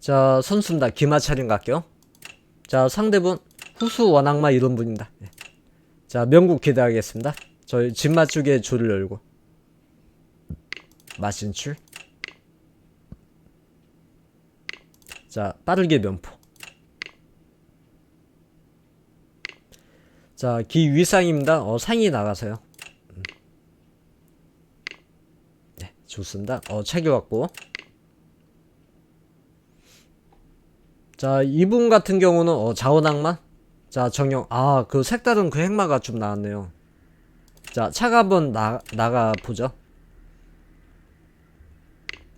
자, 선수입니다. 기마차림 갈게요. 자, 상대분 후수 원악마 이런 분입니다. 예. 자, 명국 기대하겠습니다. 저희 진마 쪽에 줄을 열고 마신출. 자, 빠르게 면포. 자, 기 위상입니다. 어, 상이 나가서요. 음. 네, 좋습니다. 어, 챙겨왔고. 자, 이분 같은 경우는 어, 자원악마. 자, 정령. 아, 그 색다른 그 핵마가 좀 나왔네요. 자, 한번 나, 나가 보죠.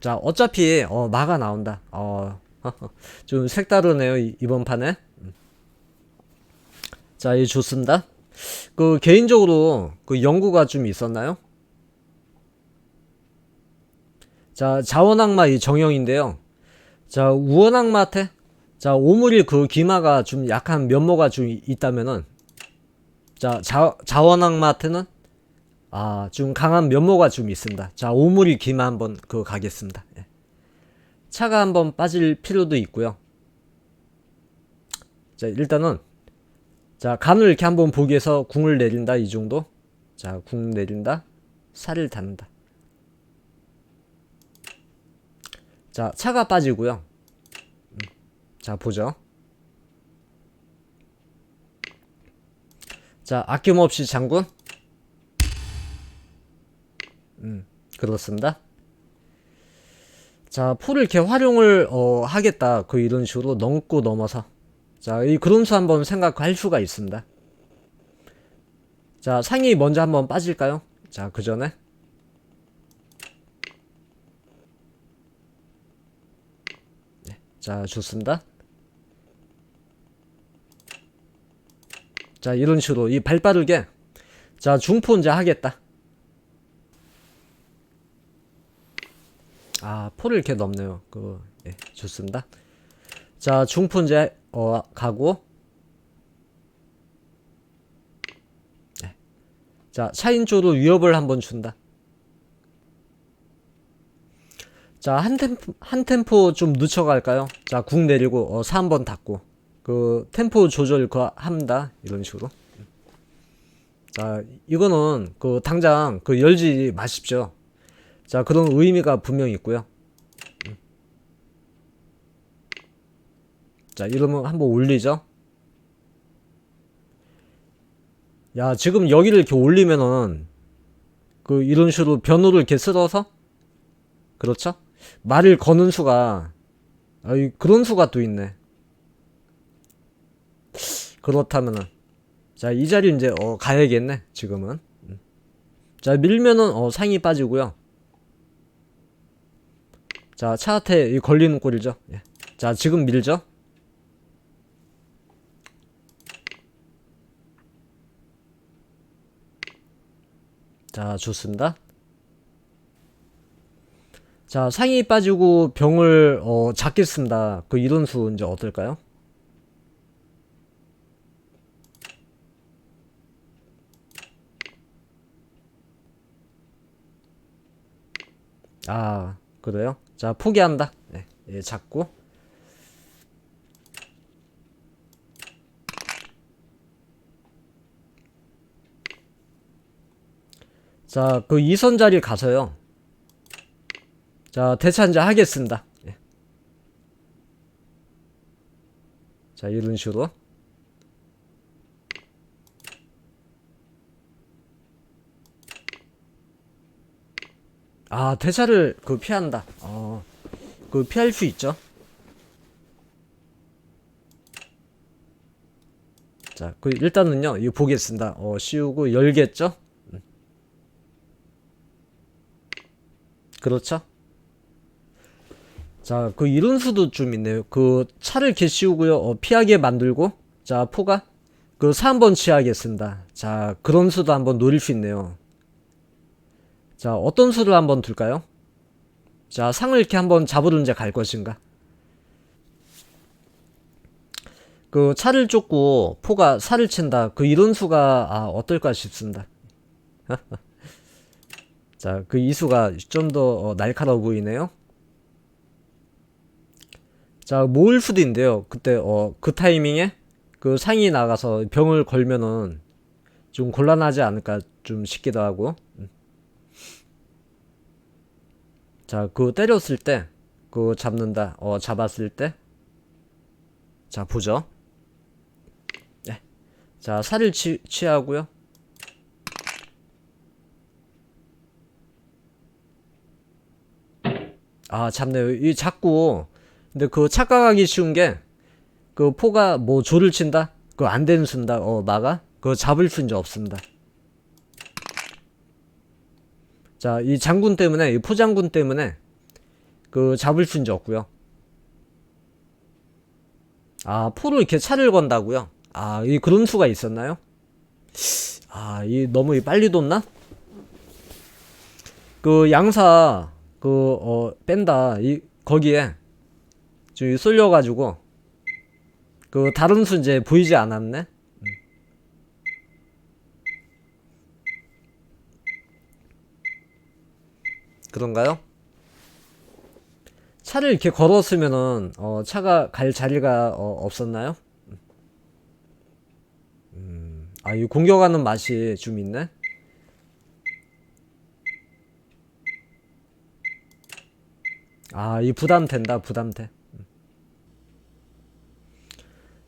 자, 어차피 어, 마가 나온다. 어, 좀 색다르네요. 이, 이번 판에. 음. 자, 이 좋습니다. 그 개인적으로 그 연구가 좀 있었나요? 자, 자원악마 이 정형인데요. 자, 우원악마한테 자, 오물이 그 기마가 좀 약한 면모가 좀 이- 있다면은 자, 자, 자원악마한테는 아, 좀 강한 면모가 좀 있습니다. 자, 오물이 기마 한번 그 가겠습니다. 예. 차가 한번 빠질 필요도 있고요. 자, 일단은 자, 간을 이렇게 한번 보기 위해서 궁을 내린다 이 정도. 자, 궁 내린다. 살을 닫는다. 자, 차가 빠지고요. 음, 자, 보죠. 자, 아낌없이 장군. 음, 그렇습니다. 자, 포를 이렇게 활용을 어, 하겠다. 그 이런 식으로 넘고 넘어서. 자, 이 그림수 한번 생각할 수가 있습니다. 자, 상이 먼저 한번 빠질까요? 자, 그 전에. 네, 자, 좋습니다. 자, 이런 식으로 이 발 빠르게. 자, 중포 이제 하겠다. 아, 포를 이렇게 넘네요. 그, 예, 좋습니다. 자, 중포 이제, 어, 가고. 네. 자, 차인 쪽으로 위협을 한번 준다. 자, 한 템포, 한 템포 좀 늦춰갈까요? 자, 궁 내리고, 어, 3번 닫고. 그, 템포 조절 그, 합니다. 이런 식으로. 자, 이거는, 그, 당장, 그, 열지 마십시오. 자, 그런 의미가 분명히 있고요. 음. 자, 이러면 한번 올리죠. 야, 지금 여기를 이렇게 올리면은, 그, 이런 식으로 변호를 이렇게 쓸어서, 그렇죠? 말을 거는 수가, 아이, 그런 수가 또 있네. 그렇다면은, 자, 이 자리 이제, 어, 가야겠네, 지금은. 음. 자, 밀면은, 어, 상이 빠지고요. 자, 차한테 이 걸리는 꼴이죠. 예. 자, 지금 밀죠. 자, 좋습니다. 자, 상이 빠지고 병을 어, 잡겠습니다. 그 이런 수 이제 어떨까요? 아, 그래요? 자, 포기한다. 네, 예, 잡고. 자, 그 이선 자리 가서요. 자, 대찬자 하겠습니다. 예. 자, 이런 식으로. 아, 대차를 그 피한다. 어, 그 피할 수 있죠. 자, 그 일단은요, 이거 보겠습니다. 어, 씌우고 열겠죠? 음. 그렇죠? 자, 그 이런 수도 좀 있네요. 그 차를 씌우고요, 어, 피하게 만들고, 자, 포가 그 3번 취하겠습니다. 자, 그런 수도 한번 노릴 수 있네요. 자, 어떤 수를 한번 둘까요? 자, 상을 이렇게 한번 이제 갈 것인가? 그 차를 쫓고 포가 살을 친다. 그 이런 수가 아, 어떨까 싶습니다. 자, 그 이수가 좀더 어, 날카로워 보이네요. 자, 모을 수도 있는데요. 그때, 어, 그 타이밍에 그 상이 나가서 병을 걸면은 좀 곤란하지 않을까 좀 싶기도 하고. 음. 자, 그 때렸을 때, 그 잡는다, 어, 잡았을 때. 자, 보죠. 네. 자, 살을 취, 취하고요. 아, 잡네요. 이 자꾸, 근데 그 착각하기 쉬운 게, 그 포가 뭐 조를 친다? 그거 안 되는 순다, 어, 막아? 그거 잡을 수 이제 없습니다. 자, 이 장군 때문에, 이 포장군 때문에, 그 잡을 수 이제 없고요. 아, 포로 이렇게 차를 건다고요? 아, 이 그런 수가 있었나요? 아, 이 너무 이 빨리 뒀나? 그 양사 그 어 뺀다 이 거기에 저기 쏠려가지고 그 다른 수 이제 보이지 않았네. 음. 그런가요? 차를 이렇게 걸었으면은 어 차가 갈 자리가 어 없었나요? 음, 아, 이 공격하는 맛이 좀 있네. 아, 이 부담 된다, 부담돼. 음.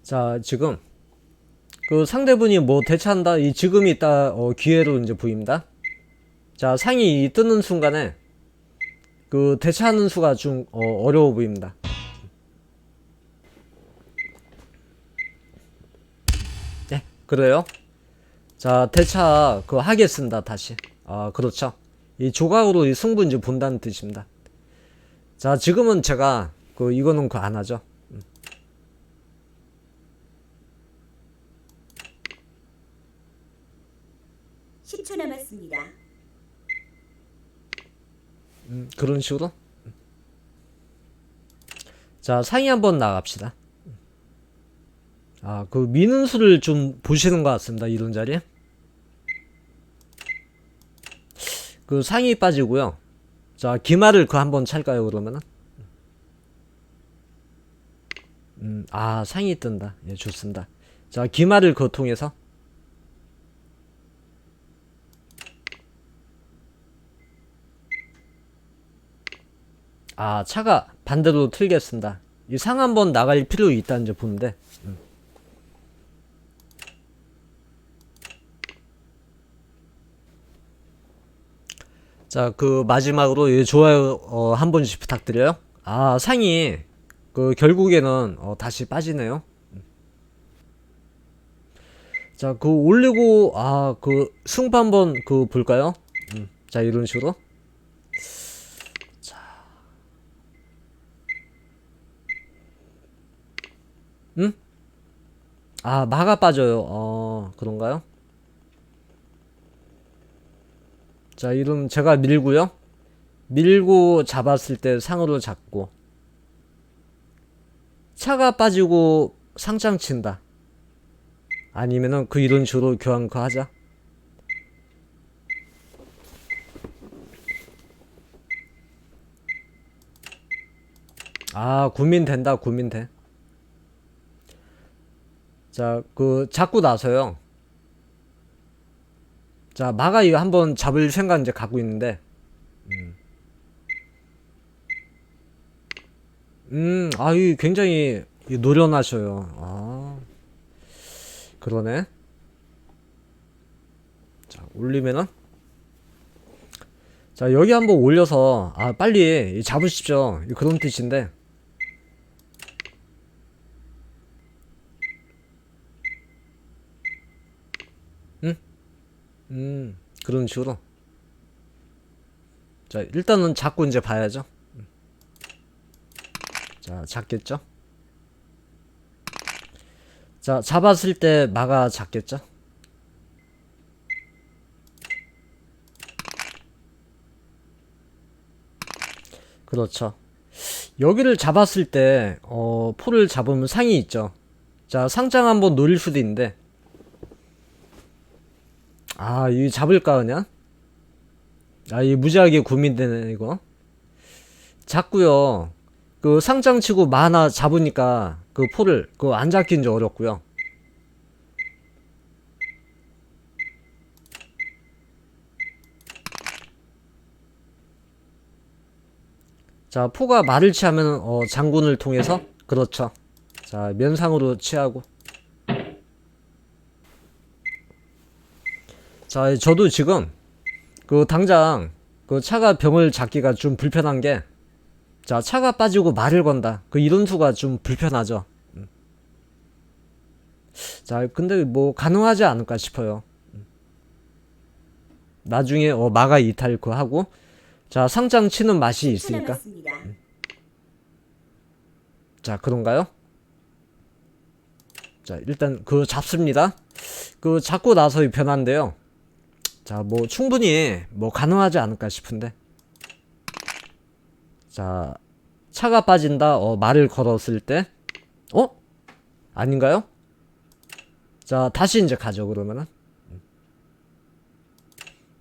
자, 지금 그 상대분이 뭐 대처한다, 이 지금이 있다, 어, 기회로 이제 보입니다. 자, 상이 이 뜨는 순간에 그 대처하는 수가 좀 어, 어려워 보입니다. 네, 그래요. 자, 대차 그 하겠습니다, 다시. 아, 그렇죠. 이 조각으로 이 승부 이제 본다는 뜻입니다. 자, 지금은 제가 그 이거는 그 안 하죠. 음. 십초 남았습니다. 음, 그런 식으로. 음. 자, 상위 한번 나갑시다. 아, 그 미는 수를 좀 보시는 것 같습니다. 이런 자리에. 그 상위 빠지고요. 자, 기마를 그 한번 찰까요, 그러면은? 음, 아, 상위 뜬다. 예, 좋습니다. 자, 기마를 그 통해서. 아, 차가 반대로 틀겠습니다. 이 상 한번 나갈 필요 있다는 점 보는데. 음. 자, 그 마지막으로 이 좋아요 어, 한 번씩 부탁드려요. 아, 상이 그 결국에는 어, 다시 빠지네요. 음. 자, 그 올리고 아, 그 승부 한번 그 볼까요? 음. 자, 이런 식으로. 응? 아, 마가 빠져요. 어, 그런가요? 자, 이름 제가 밀고요. 밀고 잡았을 때 상으로 잡고. 차가 빠지고 상장 친다. 아니면은 그 이런 식으로 교환 그 하자. 아, 고민된다, 고민돼. 자, 그 잡고 나서요. 자, 마가 이거 한번 잡을 생각 이제 갖고 있는데. 음. 음, 아, 이 굉장히 이 노련하셔요. 아. 그러네. 자, 올리면은 자, 여기 한번 올려서 아, 빨리 잡으십시오. 그런 뜻인데. 음, 그런 식으로. 자, 일단은 잡고 이제 봐야죠. 음. 자, 잡겠죠? 자, 잡았을 때 마가 잡겠죠? 그렇죠. 여기를 잡았을 때, 어, 포를 잡으면 상이 있죠. 자, 상장 한번 노릴 수도 있는데, 아, 이 잡을까 그냥? 아, 이 무지하게 고민되네 이거. 잡고요. 그 상장 치고 마 하나 잡으니까 그 포를 그 안 잡긴지 어렵고요. 자, 포가 말을 취하면 어, 장군을 통해서 그렇죠. 자, 면상으로 취하고. 자, 저도 지금 그 당장 그 차가 병을 잡기가 좀 불편한 게 자, 차가 빠지고 말을 건다. 그 이런 수가 좀 불편하죠. 음. 자, 근데 뭐 가능하지 않을까 싶어요. 음. 나중에 어, 마가 이탈 그 하고 자, 상장 치는 맛이 10초 있으니까. 남았습니다. 자, 그런가요? 자, 일단 그 잡습니다. 그 잡고 나서의 변화인데요. 자, 뭐 충분히 뭐 가능하지 않을까 싶은데. 자, 차가 빠진다. 어, 말을 걸었을 때. 어? 아닌가요? 자, 다시 이제 가죠, 그러면은.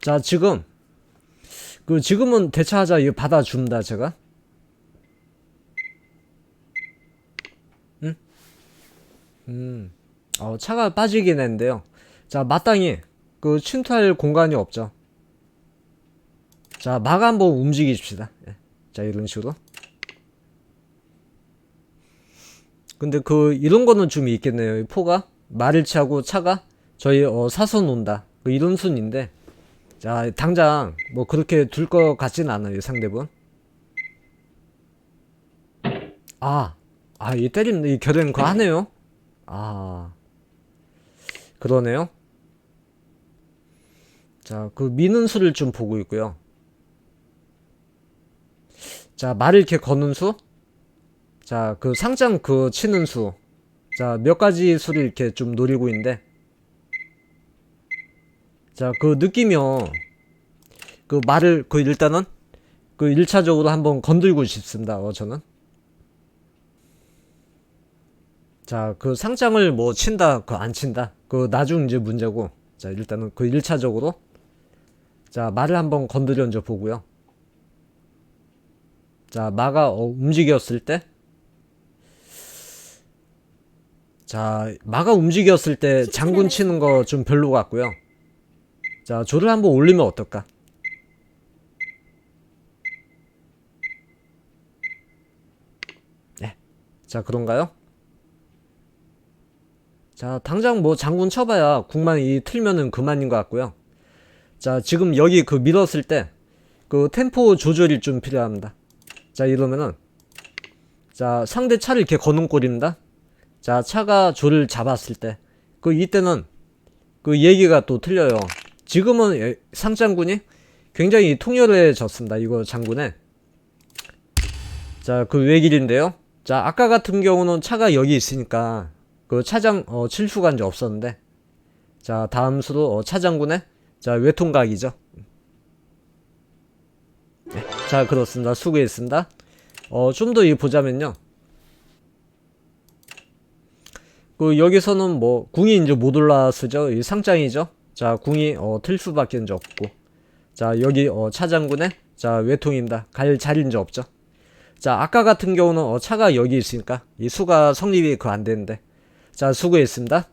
자, 지금 그 지금은 대차하자 이거 받아준다, 제가. 음, 어, 차가 빠지긴 했는데요. 자, 마땅히 그 침투할 공간이 없죠. 자, 막 한번 움직이십시다. 예. 자, 이런 식으로. 근데 그 이런 거는 좀 있겠네요. 이 포가 말을 취하고 차가 저희 어, 사선 온다. 그 이런 순인데. 자, 당장 뭐 그렇게 둘 것 같진 않아요, 상대분. 아, 아, 이 때리는 이 결행 그거 하네요. 아, 그러네요. 자, 그 미는 수를 좀 보고 있고요. 자, 말을 이렇게 거는 수. 자, 그 상장 그 치는 수. 자, 몇 가지 수를 이렇게 좀 노리고 있는데. 자, 그 느끼면 그 말을 그 일단은 그 1차적으로 한번 건들고 싶습니다. 어, 저는. 자, 그 상장을 뭐 친다, 그 안 친다. 그 나중 이제 문제고. 자, 일단은 그 1차적으로 자, 말을 한번 건드려 줘 보고요. 자, 마가 어, 움직였을 때 자, 마가 움직였을 때 장군 치는 거 좀 별로 같고요. 자, 조를 한번 올리면 어떨까? 네. 자, 그런가요? 자, 당장 뭐 장군 쳐봐야 국만 이 틀면은 그만인 것 같고요. 자, 지금 여기 그 밀었을 때 그 템포 조절이 좀 필요합니다. 자, 이러면은 자, 상대 차를 이렇게 거는 꼴입니다. 자, 차가 조를 잡았을 때 그 이때는 그 얘기가 또 틀려요. 지금은 예- 상장군이 굉장히 통렬해졌습니다. 이거 장군에. 자, 그 외길인데요. 자, 아까 같은 경우는 차가 여기 있으니까 그 차장 어, 칠수가 이제 없었는데 자 다음 수로 어, 차장군의 자 외통각이죠. 네, 자 그렇습니다. 수고했습니다. 어, 좀 더 이 보자면요. 그 여기서는 뭐 궁이 이제 못 올라서죠. 이 상장이죠. 자 궁이 어, 틀 수밖에 이제 없고. 자 여기 어, 차장군의 자 외통입니다. 갈 자리 이제 없죠. 자 아까 같은 경우는 어, 차가 여기 있으니까 이 수가 성립이 그 안 되는데. 자, 수고했습니다.